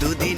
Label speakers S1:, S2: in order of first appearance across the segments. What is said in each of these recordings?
S1: দুদিনের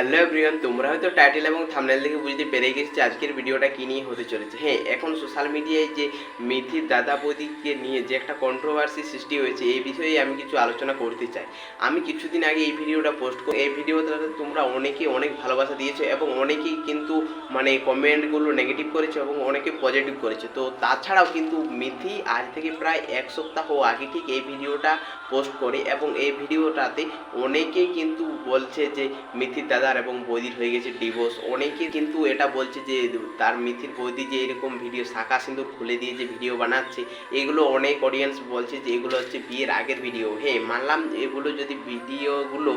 S2: hello everyone, তোমরা হয়তো টাইটেল এবং থামনেল দেখে বুঝতে পেরে গেছো যে আজকের ভিডিওটা কী নিয়ে হতে চলেছে। হ্যাঁ এখন সোশ্যাল মিডিয়ায় যে মিথির দাদা বৌদিকে নিয়ে যে একটা কন্ট্রোভার্সি সৃষ্টি হয়েছে, এই বিষয়ে আমি কিছু আলোচনা করতে চাই। আমি কিছুদিন আগে এই ভিডিওটা পোস্ট করি, এই ভিডিওতে তোমরা অনেকে অনেক ভালোবাসা দিয়েছ এবং অনেকেই কিন্তু মানে কমেন্টগুলো নেগেটিভ করেছে এবং অনেকে পজিটিভ করেছে। তো তাছাড়াও কিন্তু মিথি আজ থেকে প্রায় এক সপ্তাহ আগে ঠিক এই ভিডিওটা পোস্ট করে এবং এই ভিডিওটাতে অনেকেই কিন্তু বলছে যে মিথির দাদার এবং বৌদির হয়ে গেছে ডিভোর্স অনেকে কিন্তু এটা বলছে যে, তার মিথির বৌদি যে এরকম ভিডিও শাখা সিঁদুর খুলে দিয়ে যে ভিডিও বানাচ্ছে, এগুলো অনেক অডিয়েন্স বলছে যে, এগুলো হচ্ছে বিয়ের আগের ভিডিও হ্যাঁ মানলাম এগুলো যদি ভিডিওগুলো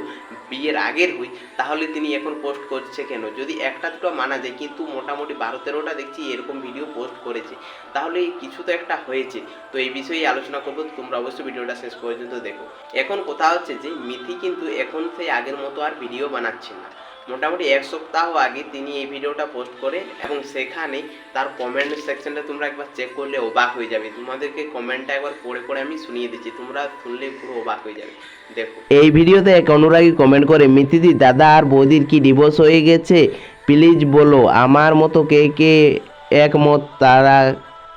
S2: বিয়ের আগের হই তাহলে তিনি এখন পোস্ট করছে কেন? যদি একটা দুটো মানা যায়, কিন্তু মোটামুটি বারো তেরোটা দেখছি এরকম ভিডিও পোস্ট করেছে। তাহলে কিছু তো একটা হয়েছে। তো এই বিষয়ে আলোচনা করব। তোমরা অবশ্যই ভিডিওটা শেষ পর্যন্ত দেখো। এখন কথা হচ্ছে যে, মিথি কিন্তু এখন সেই আগের মতো আর ভিডিও বানাচ্ছে না। মোটামুটি এক সপ্তাহ আগে তিনি এই ভিডিওটা পোস্ট করে এবং সেখানে তার কমেন্ট সেকশনটা তোমরা একবার চেক করলে অবাক হয়ে যাবে। তোমাদেরকে কমেন্টটা একবার পড়ে পড়ে আমি শুনিয়ে দিচ্ছি। তোমরা শুনলে পুরো অবাক হয়ে যাবে। দেখো।
S3: এই ভিডিওতে এক অনুরাগী কমেন্ট করে মিথিদি দাদা আর বৌদির কি ডিভোর্স হয়ে গেছে? প্লিজ বলো, আমার মতো কে কে একমত? তারা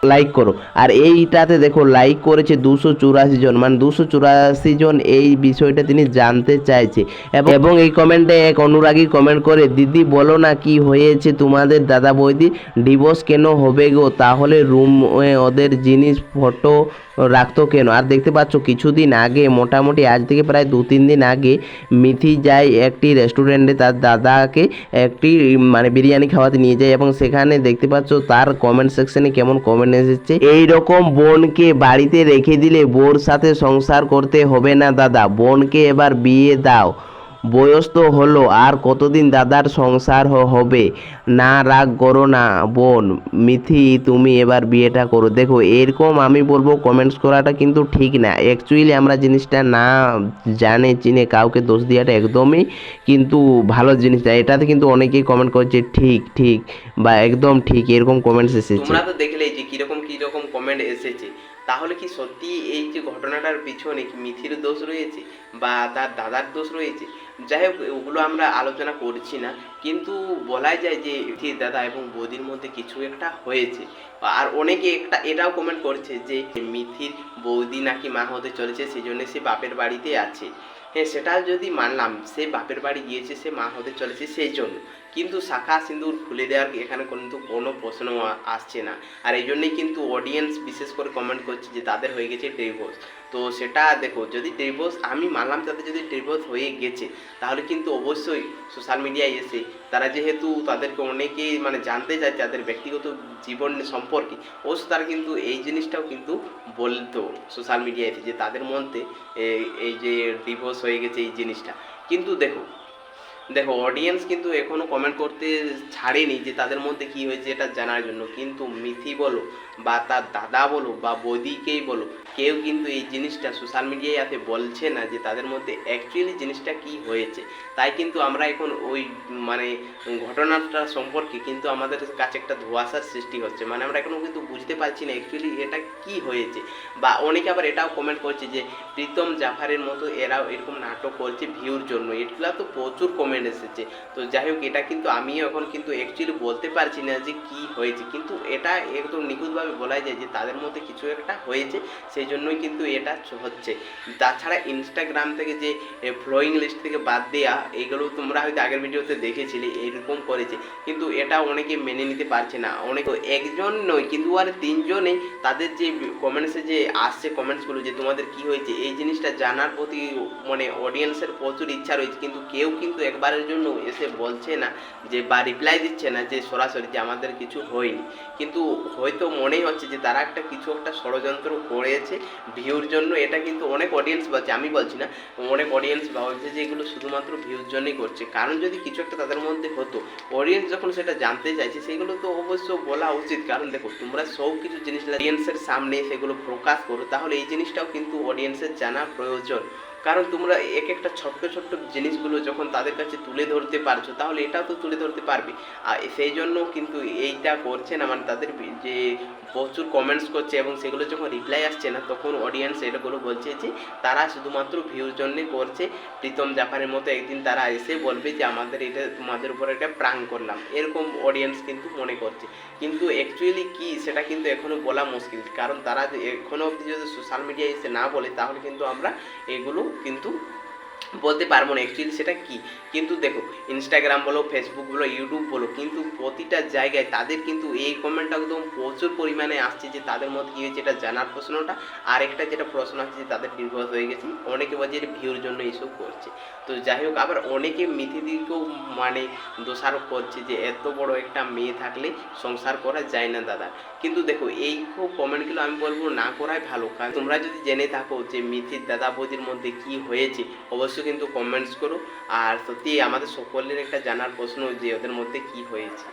S3: লাইক করো। আর এইটাতে দেখো লাইক করেছে দুশো চুরাশি জন। মানে দুশো চুরাশি জন এই বিষয়টা তিনি জানতে চাইছে। এবং এই কমেন্টে এক অনুরাগী কমেন্ট করে, দিদি, বলো না কি হয়েছে তোমাদের দাদা বৌদি? ডিভোর্স কেন হবে গো? তাহলে রুম ওদের জিনিস ফটো রাখতো কেন? আর দেখতে পাচ্ছ, কিছুদিন আগে, মোটামুটি আজ থেকে প্রায় দু তিন দিন আগে, মিথি যায় একটি রেস্টুরেন্টে তার দাদাকে একটি মানে বিরিয়ানি খাওয়াতে নিয়ে যায় এবং সেখানে দেখতে পাচ্ছ, তার কমেন্ট সেকশনে কেমন কমেন্ট এসেছে। এই রকম বোনকে বাড়িতে রেখে দিলে বোর সাথে সংসার করতে হবে না দাদা। বোনকে এবার বিয়ে দাও। বয়স তো হলো, আর কতদিন দাদার সংসার হবে? না, রাগ করো না, বোন। মিথি, তুমি এবার বিয়েটা করো। দেখো, এরকম আমি বলব কমেন্টস করাটা কিন্তু ঠিক না। অ্যাকচুয়ালি আমরা জিনিসটা না জানে, চিনে কাউকে দোষ দেওয়াটা একদমই কিন্তু ভালো জিনিস না। এটাতে কিন্তু অনেকেই কমেন্ট করছে ঠিক ঠিক বা একদম ঠিক। এরকম কমেন্টস এসেছে।
S2: তোমরা তো দেখলেই যে, কীরকম কীরকম কমেন্ট এসেছে। তাহলে কি সত্যি এই যে, ঘটনাটার পিছনে কি মিথির দোষ রয়েছে বা তার দাদার দোষ রয়েছে? যাই হোক ওগুলো আমরা আলোচনা করছি না। কিন্তু বলাই যায় যে দাদা এবং বৌদির মধ্যে কিছু একটা হয়েছে। আর অনেকে একটা, এটাও কমেন্ট করছে যে, মিথির বৌদি নাকি মা হতে চলেছে সেই জন্য সে বাপের বাড়িতে আছে। হ্যাঁ সেটা যদি মানলাম, সে বাপের বাড়ি গিয়েছে, সে মা হতে চলেছে, সেই জন্য। কিন্তু শাখা সিঁদুর খুলে দেওয়ার এখানে কিন্তু কোনো প্রশ্ন আসছে না। আর এই জন্যই কিন্তু অডিয়েন্স বিশেষ করে কমেন্ট করছে যে তাদের হয়ে গেছে ডিভোর্স তো সেটা দেখো, যদি ডিভোর্স আমি মানলাম তাদের যদি ডিভোর্স হয়ে গেছে, তাহলে কিন্তু অবশ্যই সোশ্যাল মিডিয়ায় এসে তারা যেহেতু তাদেরকে অনেকেই মানে জানতে চায় তাদের ব্যক্তিগত জীবন সম্পর্কে, অবশ্য তারা কিন্তু এই জিনিসটাও কিন্তু বলতো সোশ্যাল মিডিয়ায় যে তাদের মধ্যে এই যে ডিভোর্স হয়ে গেছে এই জিনিসটা। কিন্তু দেখো দেখো অডিয়েন্স কিন্তু এখনও কমেন্ট করতে ছাড়েনি যে তাদের মধ্যে কি হয়েছে এটা জানার জন্য। কিন্তু মিথি বলো বা তার দাদা বলো বা বৌদিকেই বলো কেউ কিন্তু এই জিনিসটা সোশ্যাল মিডিয়ায় আছে বলছে না যে তাদের মধ্যে অ্যাকচুয়ালি জিনিসটা কি হয়েছে। তাই কিন্তু আমরা এখন ওই মানে ঘটনাটা সম্পর্কে কিন্তু আমাদের কাছে একটা ধোঁয়াশার সৃষ্টি হচ্ছে। মানে আমরা এখনও কিন্তু বুঝতে পারছি না অ্যাকচুয়ালি এটা কি হয়েছে। বা অনেকে আবার এটাও কমেন্ট করছে যে প্রীতম জাফারের মতো এরাও এরকম নাটক করছে ভিউর জন্য। এগুলো তো প্রচুর কমেন্ট এসেছে। তো যাই হোক, এটা কিন্তু আমিও এখন কিন্তু অ্যাকচুয়ালি বলতে পারছি না যে কি হয়েছে। কিন্তু এটা একদম নিখুঁতভাবে বলা যায় যে তাদের মধ্যে কিছু একটা হয়েছে। সেই জন্যই কিন্তু এটা হচ্ছে। তাছাড়া ইনস্টাগ্রাম থেকে যে ফ্লোয়িং লিস্ট থেকে বাদ দেওয়া এগুলো তোমরা হয়তো আগের ভিডিওতে দেখেছিলে এরকম করেছে। কিন্তু এটা অনেকে মেনে নিতে পারছে না। অনেক একজন নয়, কিন্তু আর তিনজনেই তাদের যে কমেন্টসে যে আসছে কমেন্টসগুলো যে তোমাদের কি হয়েছে, এই জিনিসটা জানার প্রতি মানে অডিয়েন্সের প্রচুর ইচ্ছা রয়েছে। কিন্তু কেউ কিন্তু একবারের জন্য এসে বলছে না যে, বা রিপ্লাই দিচ্ছে না যে, সরাসরি যে আমাদের কিছু হয়নি। কিন্তু হয়তো মনেই হচ্ছে যে, তারা একটা কিছু একটা ষড়যন্ত্র করেছে ভিউর জন্য এটা কিন্তু অনেক অডিয়েন্স বলছে, আমি বলছি না, অনেক অডিয়েন্স বলছে যে এগুলো শুধুমাত্র ভিউর জন্যই করছে। কারণ যদি কিছু একটা তাদের মধ্যে হতো অডিয়েন্স যখন সেটা জানতে চাইছে, সেগুলো তো অবশ্য বলা উচিত। কারণ দেখো, তোমরা সব কিছু জিনিস অডিয়েন্সের সামনে সেগুলো প্রকাশ করো, তাহলে এই জিনিসটাও কিন্তু অডিয়েন্সের জানা প্রয়োজন। কারণ তোমরা এক একটা ছোট্ট ছোট্ট জিনিসগুলো যখন তাদের কাছে তুলে ধরতে পারছ, তাহলে এটাও তো তুলে ধরতে পারবে। আর সেই জন্য কিন্তু এইটা করছে না মানে তাদের যে প্রচুর কমেন্টস করছে এবং সেগুলো যখন রিপ্লাই আসছে না, তখন অডিয়েন্স এটাগুলো বলছে যে, তারা শুধুমাত্র ভিউর জন্যে করছে। প্রীতম জাপানের মতো একদিন তারা এসে বলবে যে, আমাদের এটা, তোমাদের উপর একটা প্রাং করলাম। এরকম অডিয়েন্স কিন্তু মনে করছে। কিন্তু অ্যাকচুয়ালি কি, সেটা কিন্তু এখনও বলা মুশকিল। কারণ তারা যে এখনও অবধি যদি সোশ্যাল মিডিয়ায় এসে না বলে, তাহলে কিন্তু আমরা এগুলো কিন্তু বলতে পারব না অ্যাকচুয়ালি সেটা কি? কিন্তু দেখো ইনস্টাগ্রাম বলো ফেসবুক বলো ইউটিউব বলো, কিন্তু প্রতিটা জায়গায় তাদের কিন্তু এই কমেন্টটা একদম প্রচুর পরিমাণে আসছে যে তাদের মধ্যে কী হয়েছে, এটা জানার প্রশ্নটা। আর একটা যেটা প্রশ্ন আছে যে তাদের ডিভোর্স হয়ে গেছে, অনেকে বলছে যে ভিউর জন্য এইসব করছে। তো যাই হোক, আবার অনেকে মিথিদিকেও মানে দোষারোপ করছে যে এত বড় একটা মেয়ে থাকলে সংসার করা যায় না দাদা। কিন্তু দেখো, এই কমেন্টগুলো আমি বলব না করাই ভালো। কারণ তোমরা যদি জেনে থাকো যে মিথির দাদা বৌদির মধ্যে কি হয়েছে, অবশ্যই কিন্তু কমেন্টস করো। আর সত্যি আমাদের সকলের একটা জানার প্রশ্ন যে ওদের মধ্যে কি হয়েছে।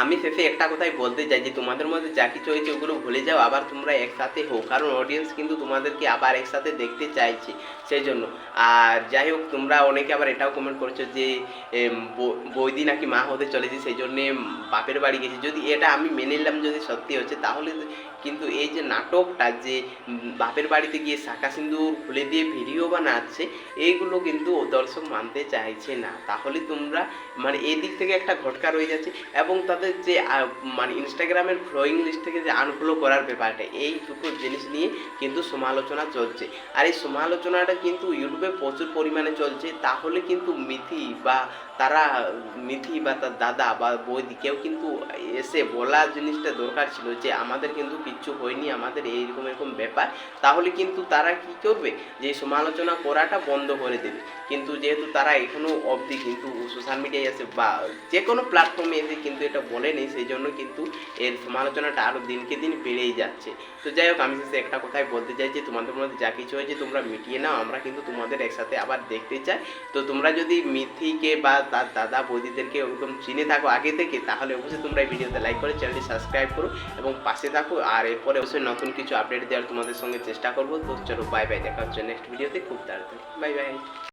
S2: আমি শেষে একটা কথাই বলতে চাই যে, তোমাদের মধ্যে যা কিছু হয়েছে ওগুলো ভুলে যাও, আবার তোমরা একসাথে হও। কারণ অডিয়েন্স কিন্তু তোমাদেরকে আবার একসাথে দেখতে চাইছে সেই জন্য আর যাই হোক, তোমরা অনেকে আবার এটাও কমেন্ট করছ যে বৌদি নাকি মা হতে চলেছে সেই জন্যে বাপের বাড়ি গেছে। যদি এটা আমি মেনে নিলাম যদি সত্যি হচ্ছে, তাহলে কিন্তু এই যে নাটকটা, যে বাপের বাড়িতে গিয়ে শাখা সিন্দুর খুলে দিয়ে ভিডিও বানাচ্ছে, এইগুলো কিন্তু ও দর্শক মানতে চাইছে না। তাহলে তোমরা মানে এই দিক থেকে একটা ঘটকা রয়ে যাচ্ছে এবং তাদের যে মানে ইনস্টাগ্রামের ফ্লোয়িং লিস্ট থেকে যে আনফলো করার ব্যাপারটা এই দুটো জিনিস নিয়ে কিন্তু সমালোচনা চলছে। আর এই সমালোচনাটা কিন্তু ইউটিউবে প্রচুর পরিমাণে চলছে। তাহলে কিন্তু মিথি বা তারা, মিথি বা তার দাদা বা বৌদি কেউ কিন্তু এসে বলা জিনিসটা দরকার ছিল যে, আমাদের কিন্তু কিচ্ছু হয়নি, আমাদের এইরকম এরকম ব্যাপার। তাহলে কিন্তু তারা কি করবে? যে সমালোচনা করাটা বন্ধ করে দেবে। কিন্তু যেহেতু তারা এখনও অবধি কিন্তু সোশ্যাল মিডিয়ায় আছে বা যে কোনো প্ল্যাটফর্মে এসে কিন্তু এটা বলেনি সেই জন্য কিন্তু এর সমালোচনাটা আরও দিনকে দিন বেড়েই যাচ্ছে। তো যাই হোক, আমি শেষে একটা কথাই বলতে চাই যে তোমাদের মধ্যে যা কিছু হয়েছে তোমরা মিটিয়ে নাও, আমরা কিন্তু তোমাদের একসাথে আবার দেখতে চাই। তো তোমরা যদি মিথিকে বা তার দাদা বৌদিদেরকে একদম চিনে থাকো আগে থেকে, তাহলে অবশ্যই তোমরা এই ভিডিওতে লাইক করে চ্যানেলটি সাবস্ক্রাইব করো এবং পাশে থাকো। আর এরপরে অবশ্যই নতুন কিছু আপডেট দেওয়ার তোমাদের সঙ্গে চেষ্টা করব। তো চলো বাই বাই দেখা হচ্ছে নেক্সট ভিডিওতে খুব তাড়াতাড়ি। Bye bye